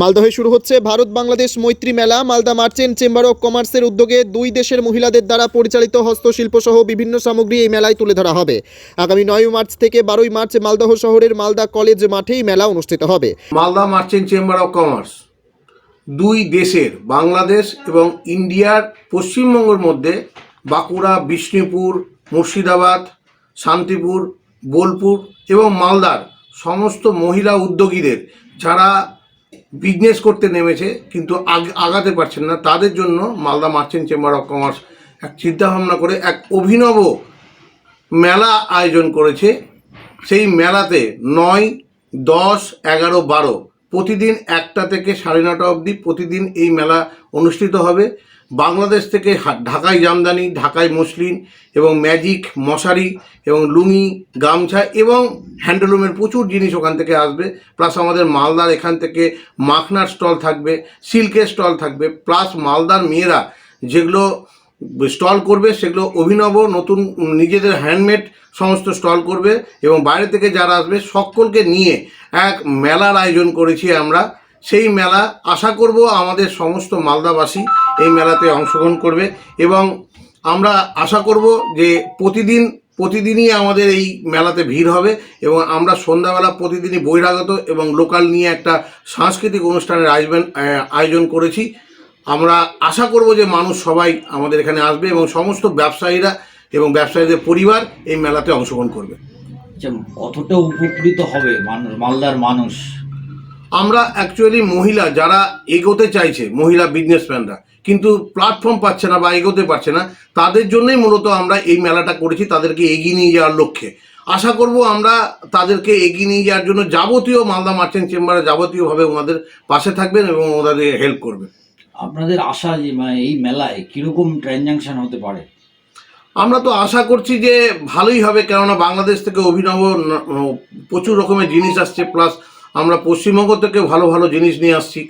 মালদহে শুরু হচ্ছে ভারত বাংলাদেশ মৈত্রী মেলা। মালদা মার্চেন্ট চেম্বার অফ কমার্সের উদ্যোগে দুই দেশের মহিলাদের দ্বারা পরিচালিত হস্তশিল্প সহ বিভিন্ন সামগ্রী এই মেলায় তুলে ধরা হবে। আগামী নয় মার্চ থেকে বারোই মার্চ মালদহ শহরের মালদা কলেজ মাঠেই মেলা অনুষ্ঠিত হবে। Malda merchant chamber of commerce, দুই দেশের, বাংলাদেশ এবং ইন্ডিয়ার পশ্চিমবঙ্গের মধ্যে বাঁকুড়া, বিষ্ণুপুর, মুর্শিদাবাদ, শান্তিপুর, বোলপুর এবং মালদার সমস্ত মহিলা উদ্যোগীদের, যারা বিজনেস করতে নেমেছে, কিন্তু আগ- আগাতে পারছেন না। তাদের জন্য Malda merchant chamber of commerce এক চিন্তাভাবনা করে এক অভিনব মেলা আয়োজন করেছে। সেই মেলাতে নয়, দশ, এগারো, বারো প্রতিদিন একটা থেকে সাড়ে নটা অবধি প্রতিদিন এই মেলা অনুষ্ঠিত হবে। বাংলাদেশ থেকে ঢাকায় জামদানি, ঢাকায় মসলিন এবং ম্যাজিক, মশারি এবং লুঙ্গি, গামছা এবং হ্যান্ডলুমের প্রচুর জিনিস ওখান থেকে আসবে। প্লাস আমাদের মালদার এখান থেকে মাখনার স্টল থাকবে, সিল্কের স্টল থাকবে। প্লাস মালদার মেয়েরা যেগুলো স্টল করবে, সেগুলো অভিনব, নতুন নিজেদের হ্যান্ডমেড সমস্ত স্টল করবে এবং বাইরে থেকে যারা আসবে সকলকে নিয়ে এক মেলার আয়োজন করেছি আমরা। সেই মেলা আশা করব আমাদের সমস্ত মালদাবাসী এই মেলাতে অংশগ্রহণ করবে এবং আমরা আশা করব যে প্রতিদিন, প্রতিদিনই আমাদের এই মেলাতে ভিড় হবে এবং আমরা সন্ধ্যাবেলা প্রতিদিনই বহিরাগত এবং লোকাল নিয়ে একটা সাংস্কৃতিক অনুষ্ঠানের আয়োজন আয়োজন করেছি। আমরা আশা করব যে মানুষ সবাই আমাদের এখানে আসবে এবং সমস্ত ব্যবসায়ীরা এবং ব্যবসায়ীদের পরিবার এই মেলাতে অংশগ্রহণ করবে। আচ্ছা কতটা উপকৃত হবে মালদার মানুষ? আমরা অ্যাকচুয়ালি মহিলা যারা এগোতে চাইছে মহিলা বিজনেসম্যানরা কিন্তু প্ল্যাটফর্ম পাচ্ছে না বা এগোতে পারছে না তাদের জন্যই মূলত আমরা এই মেলাটা করেছি তাদেরকে এগিয়ে নিয়ে যাওয়ার লক্ষ্যে। আশা করব আমরা তাদেরকে এগিয়ে নিয়ে যাওয়ার জন্য যাবতীয় মালদা মার্চেন্ট চেম্বারে যাবতীয়ভাবে ওনাদের পাশে থাকবেন এবং ওনাদের হেল্প করবেন। আপনাদের আশা যে মানে এই মেলায় কীরকম ট্রানজাকশন হতে পারে? আমরা তো আশা করছি যে ভালোই হবে কেননা বাংলাদেশ থেকে অভিনব প্রচুর রকমের জিনিস আসছে প্লাস আমরা পশ্চিমবঙ্গ থেকে ভালো ভালো জিনিস নিয়ে আসছি।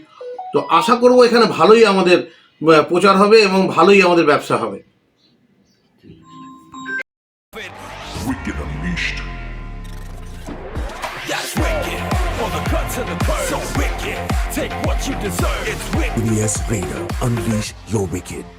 তো আশা করব এখানে ভালোই আমাদের প্রচার হবে এবং ভালোই আমাদের ব্যবসা হবে। Wicked Unleashed. That's to the curve. So wicked. Take what you deserve. It's wicked. Yes, Raider, unleash your wicked.